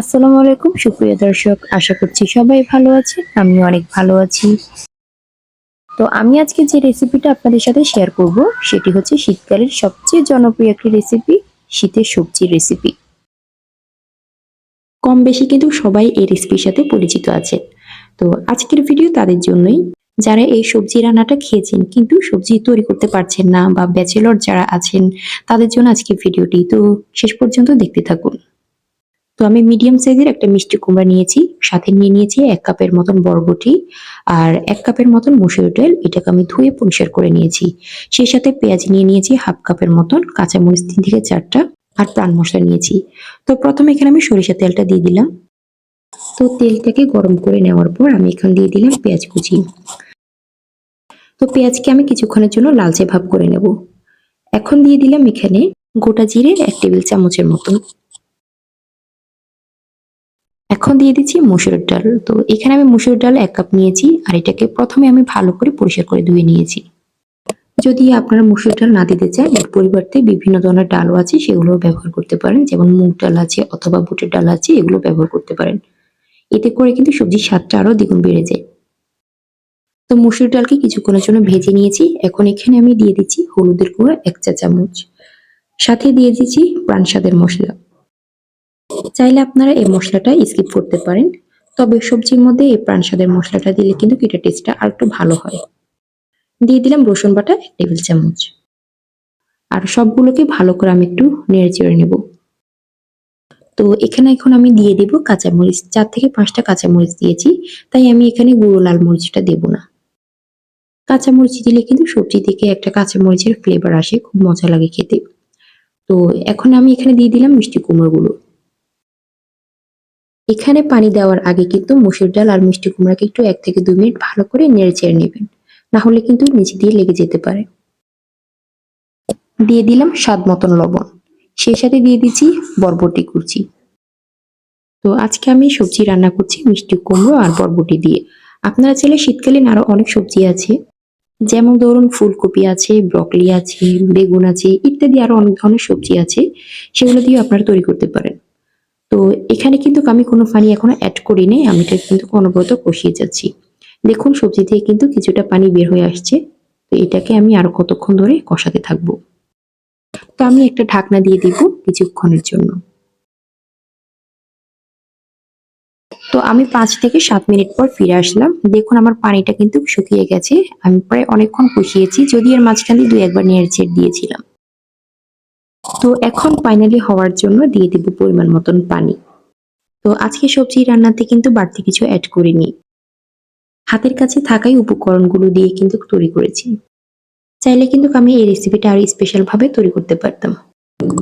আসসালামু আলাইকুম, সুপ্রিয় দর্শক, আশা করছি সবাই ভালো আছে আমি অনেক ভালো আছি। তো আমি আজকে যে রেসিপিটা আপনাদের সাথে শেয়ার করব, সেটি হচ্ছে শীতকালের সবচেয়ে জনপ্রিয় একটি রেসিপি, শীতের সবজি রেসিপি। কম বেশি কিন্তু সবাই এই রেসিপির সাথে পরিচিত আছে। তো আজকের ভিডিও তাদের জন্যই। যারা এই সবজি রান্নাটা খেয়েছেন, কিন্তু সবজি তৈরি করতে পারছেন না বা ব্যাচেলর যারা আছেন, তাদের জন্য আজকে ভিডিওটি। তো শেষ পর্যন্ত দেখতে থাকুন। তো আমি মিডিয়াম সাইজের একটা মিষ্টি কুমড়া নিয়েছি, সাথে নিয়ে নিয়েছি এক কাপের মতন বরবটি আর এক কাপের মতন মুসুর ডাল। এটাকে আমি ধুয়ে পরিষ্কার করে নিয়েছি। সেই সাথে পেঁয়াজ নিয়ে নিয়েছি হাফ কাপের মতন কাঁচামরিচ তিন থেকে চারটা আর প্রাণ মশলা নিয়েছি। তো প্রথমে এখানে আমি সরিষা তেলটা দিয়ে দিলাম। তো তেলটাকে গরম করে নেওয়ার পর আমি এখানে দিয়ে দিলাম পেঁয়াজ কুচি। তো পেঁয়াজকে আমি কিছুক্ষণের জন্য লালচে ভাব করে নেব। এখন দিয়ে দিলাম এখানে গোটা জিরে এক টেবিল চামচের মতন। এখন দিয়ে দিচ্ছি মুসুর ডাল। তো এখানে আমি মুসুর ডাল এক কাপ নিয়েছি আর এটাকে প্রথমে আমি ভালো করে পরিষ্কার করে ধুয়ে নিয়েছি। যদি আপনারা মুসুর ডাল না দিতে চান, এর পরিবর্তে বিভিন্ন ধরনের ডালও আছে সেগুলো ব্যবহার করতে পারেন। যেমন মুগ ডাল আছে অথবা বুটের ডাল আছে, এগুলো ব্যবহার করতে পারেন। এতে করে কিন্তু সবজির স্বাদটা আরও দ্বিগুণ বেড়ে যায়। তো মুসুর ডালকে কিছুক্ষণের জন্য ভেজে নিয়েছি। এখন এখানে আমি দিয়ে দিচ্ছি হলুদের গুঁড়ো এক চা চামচ সাথে দিয়ে দিচ্ছি প্রাণ স্বাদের মশলা। চাইলে আপনারা এই মশলাটা স্কিপ করতে পারেন। তবে সবজির মধ্যে এই প্রাণ স্বাদের মশলাটা দিলে কিন্তু এটা টেস্টটা আর একটু ভালো হয়। দিয়ে দিলাম রসুন বাটা, এক টেবিল চামচ। আর সবগুলোকে ভালো করে আমি একটু নেড়ে চেড়ে নেব। তো এখানে এখন আমি দিয়ে দেব কাঁচামরিচ। চার থেকে পাঁচটা কাঁচামরিচ দিয়েছি, তাই আমি এখানে গুঁড়ো লাল মরিচটা দেব না। কাঁচামরিচ দিলে কিন্তু সবজি থেকে একটা কাঁচামরিচের ফ্লেভার আসে, খুব মজা লাগে খেতে। তো এখন আমি এখানে দিয়ে দিলাম মিষ্টি কুমড়োগুলো। এখানে পানি দেওয়ার আগে কিন্তু মসুর ডাল আর মিষ্টি কুমড়াকে একটু এক থেকে দুই মিনিট ভালো করে নেড়ে চেড়ে নেবেন। না হলে কিন্তু নিচে দিয়ে লেগে যেতে পারে। দিয়ে দিলাম স্বাদ মতন লবণ। সেই সাথে দিয়ে দিচ্ছি বরবটি কুচি। তো আজকে আমি সবজি রান্না করছি মিষ্টি কুমড়ো আর বরবটি দিয়ে। আপনারা চাইলে শীতকালীন আরও অনেক সবজি আছে। যেমন ধরুন ফুলকপি আছে, ব্রকলি আছে, বেগুন আছে, ইত্যাদি আরও অনেক ধরনের সবজি আছে। সেগুলো দিয়ে আপনারা তৈরি করতে পারেন। তো এখানে কিন্তু আমি কোনো পানি এখনও অ্যাড করি করিনি, আমি এটা কিন্তু অনবরত কষিয়ে যাচ্ছি। দেখুন, সবজি থেকে কিন্তু কিছুটা পানি বের হয়ে আসছে, তো এটাকে আমি আরও কতক্ষণ ধরে কষাতে থাকব। তো আমি একটা ঢাকনা দিয়ে দিব কিছুক্ষণের জন্য। তো আমি পাঁচ থেকে সাত মিনিট পর ফিরে আসলাম। দেখুন, আমার পানিটা কিন্তু শুকিয়ে গেছে, আমি প্রায় অনেকক্ষণ কষিয়েছি যদি এর মাঝখানে দু একবার নেড়ে ছেড়ে দিয়েছিলাম। তো এখন ফাইনালি হওয়ার জন্য দিয়ে দিব পরিমাণ মতন পানি। তো আজকে সবজি রান্নাতে কিন্তু বাড়তি কিছু অ্যাড করিনি। হাতের কাছে থাকাই উপকরণগুলো দিয়ে কিন্তু তৈরি করেছি। চাইলে কিন্তু আমি এই রেসিপিটা আরও স্পেশাল ভাবে তৈরি করতে পারতাম।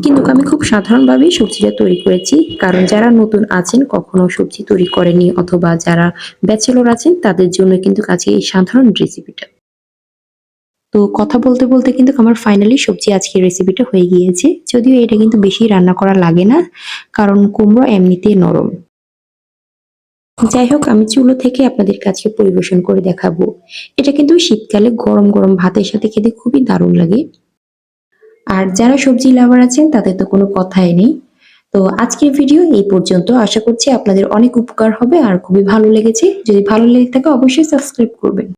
কিন্তু আমি খুব সাধারণভাবেই সবজিটা তৈরি করেছি, কারণ যারা নতুন আছেন, কখনো সবজি তৈরি করেনি অথবা যারা ব্যাচেলর আছেন, তাদের জন্য কিন্তু আজকে এই সাধারণ রেসিপিটা তো কথা বলতে বলতে কিন্তু আমার ফাইনালি সবজি আজকের রেসিপিটা হয়ে গিয়েছে। যদিও এটা কিন্তু বেশি রান্না করা লাগে না, কারণ কুমড়ো এমনিতে নরম। যাই হোক, আমি চুলো থেকে আপনাদের কাছে পরিবেশন করে দেখাবো। এটা কিন্তু শীতকালে গরম গরম ভাতের সাথে খেতে খুবই দারুণ লাগে। আর যারা সবজি লাভার আছেন, তাদের তো কোনো কথাই নেই। তো আজকের ভিডিও এই পর্যন্ত। আশা করছি আপনাদের অনেক উপকার হবে আর খুবই ভালো লেগেছে। যদি ভালো লেগে থাকে, অবশ্যই সাবস্ক্রাইব করবেন।